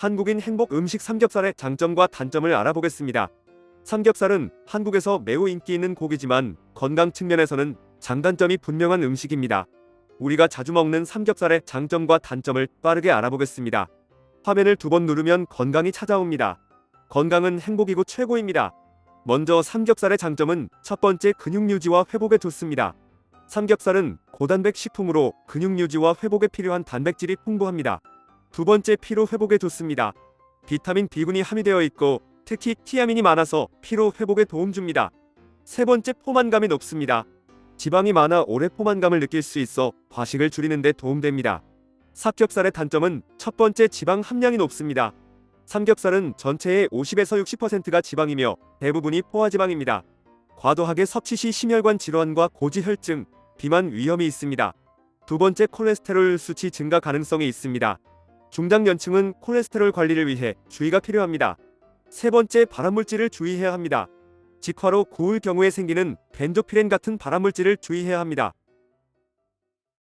한국인 행복 음식 삼겹살의 장점과 단점을 알아보겠습니다. 삼겹살은 한국에서 매우 인기 있는 고기지만 건강 측면에서는 장단점이 분명한 음식입니다. 우리가 자주 먹는 삼겹살의 장점과 단점을 빠르게 알아보겠습니다. 화면을 두 번 누르면 건강이 찾아옵니다. 건강은 행복이고 최고입니다. 먼저 삼겹살의 장점은 첫 번째 근육 유지와 회복에 좋습니다. 삼겹살은 고단백 식품으로 근육 유지와 회복에 필요한 단백질이 풍부합니다. 두 번째 피로 회복에 좋습니다. 비타민 B군이 함유되어 있고 특히 티아민이 많아서 피로 회복에 도움 줍니다. 세 번째 포만감이 높습니다. 지방이 많아 오래 포만감을 느낄 수 있어 과식을 줄이는 데 도움됩니다. 삼겹살의 단점은 첫 번째 지방 함량이 높습니다. 삼겹살은 전체의 50에서 60%가 지방이며 대부분이 포화지방입니다. 과도하게 섭취 시 심혈관 질환과 고지혈증, 비만 위험이 있습니다. 두 번째 콜레스테롤 수치 증가 가능성이 있습니다. 중장년층은 콜레스테롤 관리를 위해 주의가 필요합니다. 세 번째 발암물질을 주의해야 합니다. 직화로 구울 경우에 생기는 벤조피렌 같은 발암물질을 주의해야 합니다.